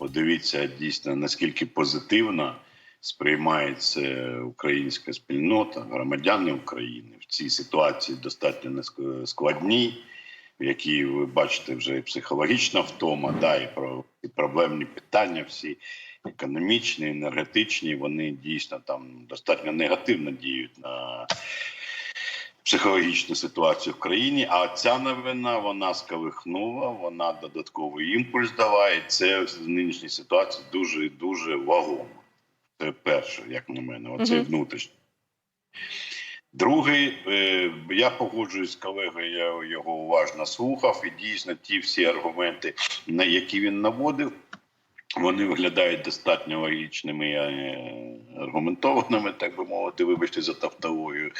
Подивіться дійсно наскільки позитивно сприймається українська спільнота, громадяни України. В цій ситуації достатньо складній, в якій ви бачите вже і психологічна втома, да, і про і проблемні питання всі економічні, енергетичні, вони дійсно там достатньо негативно діють на психологічну ситуацію в країні. А ця новина вона сколихнула, вона додатковий імпульс дала, і це в нинішній ситуації дуже дуже вагомо. Це перше, як на мене, оцей Мгм. внутрішній. Другий, е, я погоджуюсь з колегою, я його уважно слухав, і дійсно ті всі аргументи, на які він наводив, вони виглядають достатньо логічними е, аргументованими, так би мовити, вибачте за тавтологію.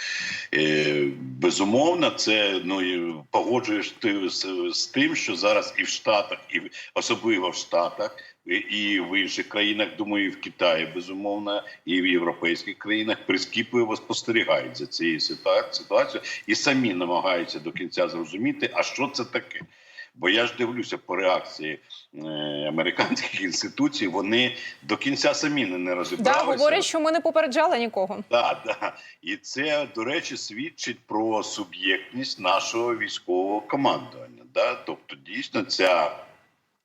Е, Безумовно, це ну погоджуєш ти з, з тим, що зараз і в Штатах, і в- особливо в Штатах, і- в інших країнах, думаю, і в Китаї, безумовно, і в європейських країнах прискіпливо спостерігають за цією ситуацією і самі намагаються до кінця зрозуміти, а що це таке. Бо я ж дивлюся по реакції е, американських інституцій, вони до кінця самі не, не Да, розібралися. говорять, що ми не попереджали нікого. Да, да. І це, до речі, свідчить про суб'єктність нашого військового командування. Да? Тобто, дійсно, ця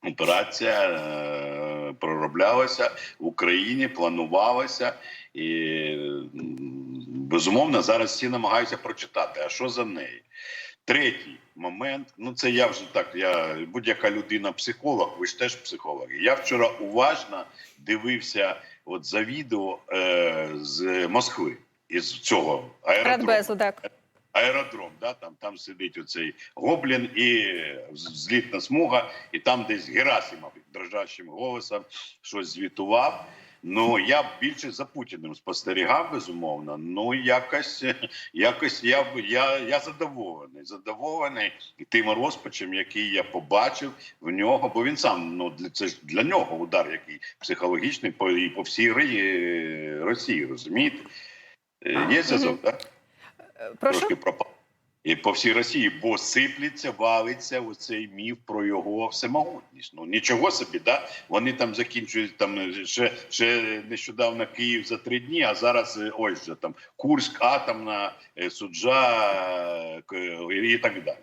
операція е, пророблялася в Україні, планувалася. І безумовно зараз всі намагаються прочитати, а що за нею. Третій момент, ну це я вже так. Я будь-яка людина психолог, ви ж теж психологи. Я вчора уважно дивився от за відео е, з Москви із цього аеродрому. Радбезу, так. Аеродром, да, там, там сидить оцей гоблін і злітна смуга, і там десь Герасимов дрожащим голосом щось звітував. Ну я б більше за Путіним спостерігав, безумовно. Ну якось, якось я я, я задоволений. Задоволений тим розпачем, який я побачив в нього, бо він сам ну для це ж для нього удар, який психологічний по і по всій Росії, розумієте? Е, Є зв'язок, так? Прошу. трошки пропав. І по всій Росії, бо сиплеться, валиться оцей міф про його всемогутність. Ну нічого собі, да? Вони там закінчують там ще, ще нещодавно Київ за три дні, а зараз е, ось же там Курськ, атомна, е, суджа е, і так далі.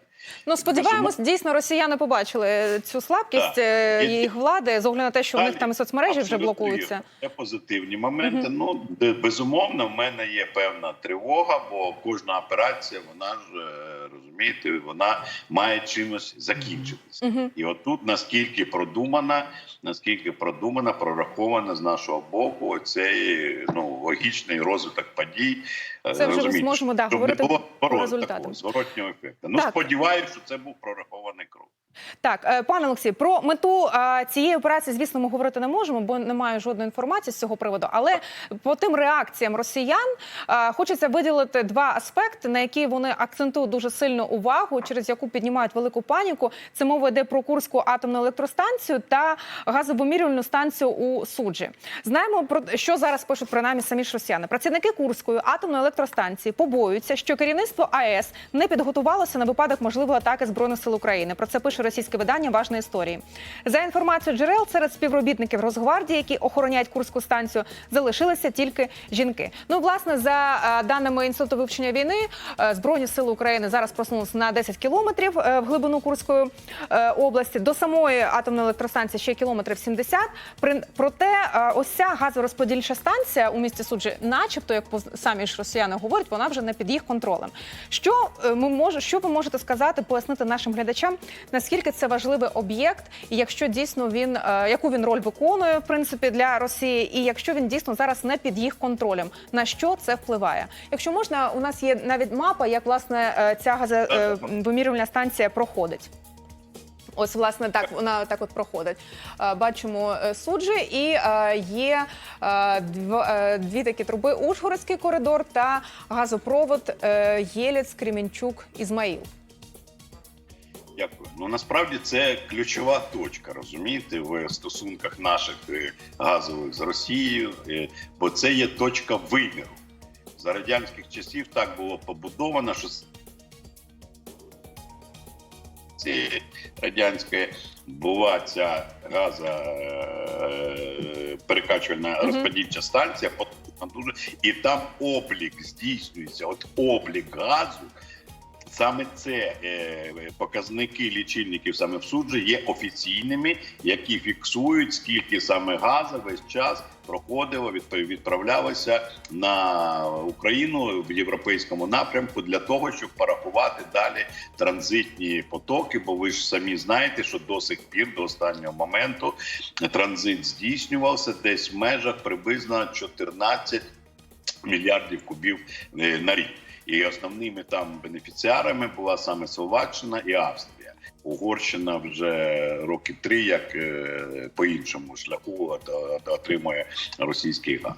Ну сподіваємось, дійсно росіяни побачили цю слабкість Так. е, їх влади, з огляду на те, що в них там і соцмережі вже блокуються. Це позитивні моменти. Ну безумовно, в мене є певна тривога, бо кожна операція, вона ж е, розумієте, вона має чимось закінчитися. Мгм. І отут наскільки продумана, наскільки продумана, прорахована з нашого боку цей ну логічний розвиток подій. Е, Це вже ми зможемо, да, говорити було по результатам. зворотнього ефекту. Ну сподіваюся, що це був прорахований. Так, е, пане Олексій, про мету е, цієї операції, звісно, ми говорити не можемо, бо немає жодної інформації з цього приводу. Але по тим реакціям росіян е, хочеться виділити два аспекти, на які вони акцентують дуже сильну увагу, через яку піднімають велику паніку. Це мова йде про Курську атомну електростанцію та газовимірювальну станцію у суджі. Знаємо про що зараз пишуть принаймні самі ж росіяни. Працівники Курської атомної електростанції побоюються, що керівництво АЕС не підготувалося на випадок можливої атаки збройних сил України. Про це пише російське видання Важної історії. За інформацією джерел серед співробітників Росгвардії, які охороняють Курську станцію, залишилися тільки жінки. Ну, власне, за е, даними інституту вивчення війни, е, збройні сили України зараз просунулися на 10 кілометрів е, в глибину Курської області. До самої атомної електростанції ще кілометрів 70. При- Проте ось ця газорозподільча станція у місті Суджі, начебто, як самі ж росіяни говорять, вона вже не під їх контролем. Що ми може, що ви можете сказати, пояснити нашим глядачам, наскільки це важливий об'єкт, і якщо дійсно він е, яку він роль виконує в принципі для Росії, і якщо він дійсно зараз не під їх контролем, на що це впливає? Якщо можна, у нас є навіть мапа, як власне е, ця газовимірювальна станція проходить. Ось, власне, так вона так от проходить. Е, Бачимо е, суджі, і е, є е, е, дві такі труби: Ужгородський коридор та газопровод е, Єліц, Кремінчук, Ізмаїл. Дякую. Ну насправді це ключова точка, розумієте, в стосунках наших е, газових з Росією, е, бо це є точка виміру. За радянських часів так було побудовано, що це радянська була ця газа, е, перекачувальна розподільча станція, і там облік здійснюється. От облік газу. Саме це е, показники лічильників саме в суджі є офіційними, які фіксують, скільки саме газу весь час проходило, відп- відправлялося на Україну в європейському напрямку для того, щоб порахувати далі транзитні потоки. Бо ви ж самі знаєте, що до сих пір, до останнього моменту, транзит здійснювався десь в межах приблизно 14 мільярдів кубів е, на рік. І основними там бенефіціарами була саме Словаччина і Австрія. Угорщина вже роки три, як е, по іншому шляху от- от- отримує російський газ.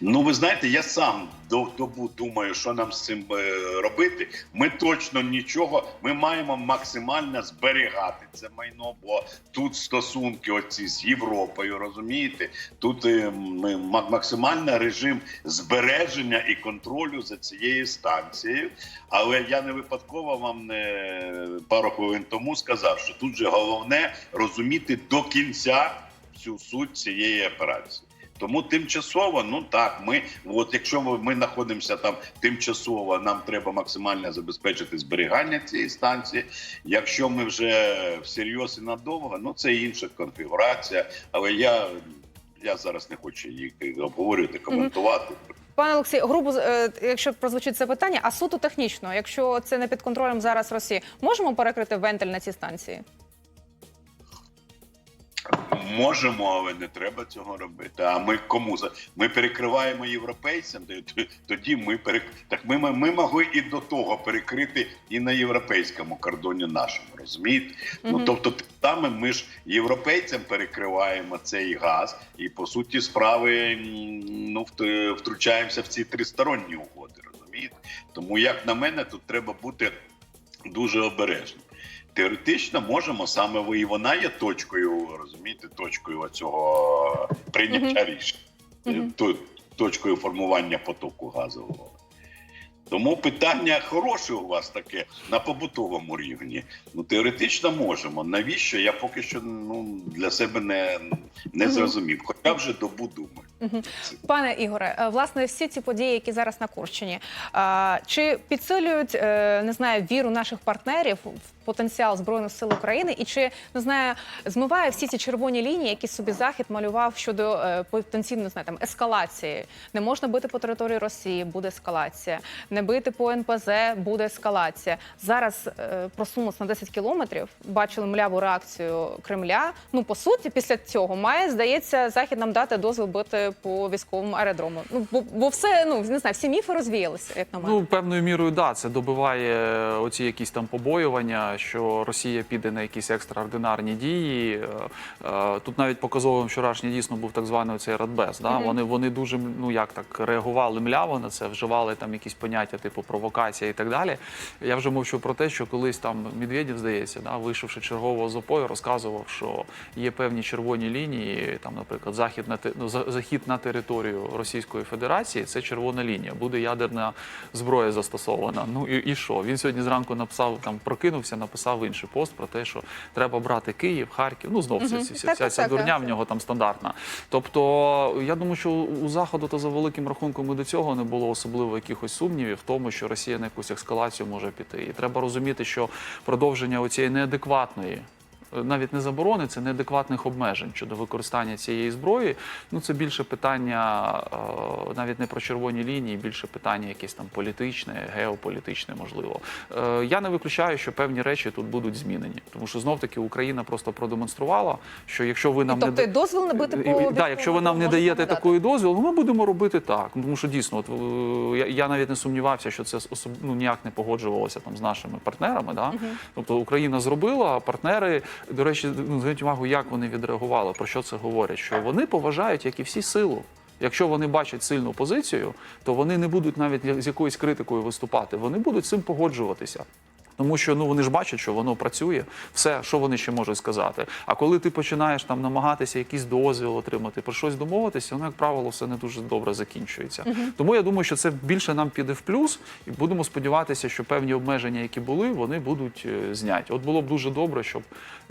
Ну ви знаєте, я сам до добу думаю, що нам з цим е, робити. Ми точно нічого. Ми маємо максимально зберігати це майно, бо тут стосунки оці з Європою, розумієте? Тут е, ми ма- максимальний режим збереження і контролю за цією станцією. Але я не випадково вам не пару хвилин тому сказав, що тут же головне розуміти до кінця всю суть цієї операції. Тому тимчасово, ну так, ми, от якщо ми, знаходимося там тимчасово, нам треба максимально забезпечити зберігання цієї станції. Якщо ми вже всерйоз і надовго, ну це інша конфігурація. Але я, я зараз не хочу її обговорювати, коментувати. Пане Олексій, грубо е, якщо прозвучить це питання, а суто технічно, якщо це не під контролем зараз Росії, можемо перекрити вентиль на цій станції? Можемо, але не треба цього робити. А ми кому за ми перекриваємо європейцям? то- то- Тоді ми перек... так ми, ми, могли і до того перекрити і на європейському кордоні нашому, розумієте? Ну тобто, самим ми ж європейцям перекриваємо цей газ, і по суті справи ну вт- втручаємося в ці тристоронні угоди. Розумієте? Тому як на мене, тут треба бути дуже обережним. Теоретично можемо саме ви і вона є точкою, розумієте, точкою цього прийняття рішень, Мгм. то- точкою формування потоку газового. Тому питання хороше у вас таке на побутовому рівні. Ну теоретично можемо. Навіщо? Я поки що ну для себе не, не зрозумів. Хоча вже добу думаю. Пане Ігоре, е, власне, всі ці події, які зараз на Курщині, чи підсилюють е, не знаю віру наших партнерів в потенціал збройних сил України, і чи не знаю, змиває всі ці червоні лінії, які собі захід малював щодо е, потенційно не знаю, там ескалації? Не можна бити по території Росії, буде ескалація. Не бити по НПЗ, буде ескалація. Зараз е, просунулось на 10 кілометрів. Бачили мляву реакцію Кремля. Ну по суті, після цього має здається захід нам дати дозвіл бити по військовому аеродрому. Ну бо, бо все ну не знаю, всі міфи розвіялися, як на мене. Ну, певною мірою, да, це добиває оці якісь там побоювання, що Росія піде на якісь екстраординарні дії. Е, е, Тут навіть показовим вчорашній дійсно був так званий цей Радбез. Да? Мгм. Вони, вони дуже ну як так реагували мляво на це, вживали там якісь поняття типу провокація і так далі. Я вже мовчу про те, що колись там Медведєв, здається, да, вийшовши чергового з опою, розказував, що є певні червоні лінії, там, наприклад, захід на ну, захід на територію Російської Федерації це червона лінія. Буде ядерна зброя застосована. Ну і, і що? Він сьогодні зранку написав там, прокинувся, написав інший пост про те, що треба брати Київ, Харків. Ну знов Мгм. вся, Так, ця дурня в нього там стандартна. Тобто, я думаю, що у заходу то за великим рахунком і до цього не було особливо якихось сумнівів в тому, що Росія на якусь ескалацію може піти. І треба розуміти, що продовження оцієї неадекватної. Навіть не заборони, це неадекватних обмежень щодо використання цієї зброї. Ну це більше питання е, навіть не про червоні лінії, більше питання якесь там політичне, геополітичне, можливо. Е, Я не виключаю, що певні речі тут будуть змінені, тому що знов таки Україна просто продемонструвала, що якщо ви нам тобто не і дозвіл не бити по да, якщо ви нам не даєте такої дозвіл, ми будемо робити так. Ну, Тому що дійсно, от е, я, я навіть не сумнівався, що це ну, ніяк не погоджувалося там з нашими партнерами. Да? Тобто Україна зробила, а партнери, до речі, ну, зверніть увагу, як вони відреагували, про що це говорять? Що вони поважають, як і всі силу. Якщо вони бачать сильну позицію, то вони не будуть навіть з якоюсь критикою виступати. Вони будуть з цим погоджуватися. Тому що ну вони ж бачать, що воно працює. Все, що вони ще можуть сказати. А коли ти починаєш там намагатися якийсь дозвіл отримати, про щось домовитися, воно, як правило, все не дуже добре закінчується. Тому я думаю, що це більше нам піде в плюс, і будемо сподіватися, що певні обмеження, які були, вони будуть е, зняті. От було б дуже добре, щоб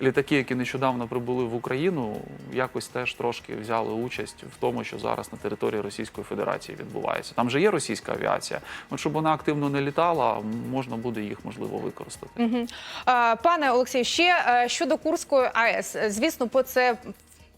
літаки, які нещодавно прибули в Україну, якось теж трошки взяли участь в тому, що зараз на території Російської Федерації відбувається. Там же є російська авіація. От щоб вона активно не літала, можна буде їх можливо використати. Пане Олексію, ще е, щодо Курської АЕС. Звісно, по це.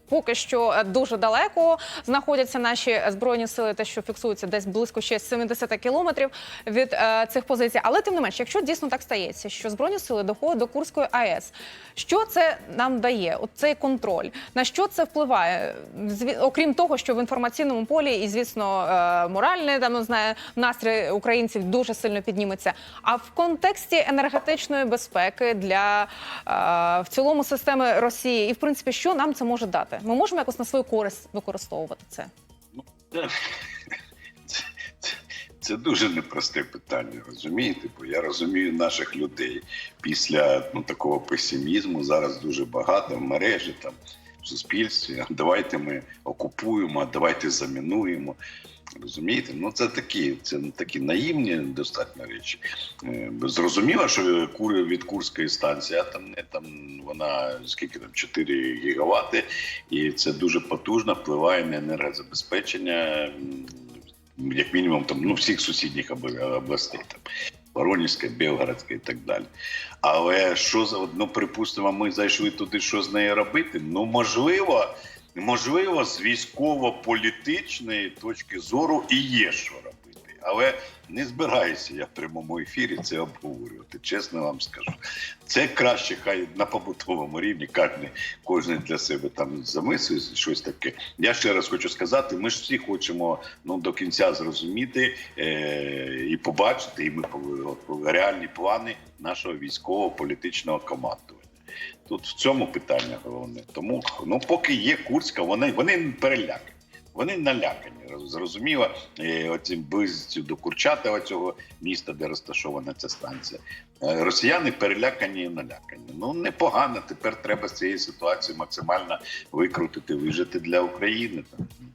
Поки що е, дуже далеко знаходяться наші збройні сили, те, що фіксується десь близько ще 70 кілометрів від е, цих позицій. Але тим не менш, якщо дійсно так стається, що збройні сили доходять до Курської АЕС, що це нам дає? От цей контроль на що це впливає? Зві- окрім того, що в інформаційному полі і звісно е, моральний там не знаю, настрій українців дуже сильно підніметься. А в контексті енергетичної безпеки для е, в цілому системи Росії, і в принципі, що нам це може дати? Ми можемо якось на свою користь використовувати це? Це, це, це, це дуже непросте питання, розумієте? Бо я розумію наших людей після ну, такого песимізму зараз дуже багато в мережі там в суспільстві. Давайте ми окупуємо, давайте замінуємо. Розумієте? Ну це такі, це такі наївні достатньо речі. Е, Зрозуміло, що Кур від Курської станції атомне там вона скільки там 4 гігавати, і це дуже потужно впливає на енергозабезпечення, як мінімум, там ну всіх сусідніх областей, там Воронівська, Білгородська і так далі. Але що за ну, припустимо, ми зайшли туди, що з нею робити? Ну можливо, можливо, з військово-політичної точки зору і є що робити. Але не збираюся я в прямому ефірі це обговорювати. Чесно вам скажу. Це краще, хай на побутовому рівні кожен, кожен для себе там замислює щось таке. Я ще раз хочу сказати: ми ж всі хочемо ну до кінця зрозуміти е- і побачити, і ми реальні плани нашого військово-політичного командування. Тут в цьому питання головне. Тому ну поки є Курська, вони, вони перелякані. Вони налякані, зрозуміло, е, оцим близістю до Курчатова цього міста, де розташована ця станція. Е, Росіяни перелякані і налякані. Ну непогано. Тепер треба з цієї ситуації максимально викрутити, вижити для України.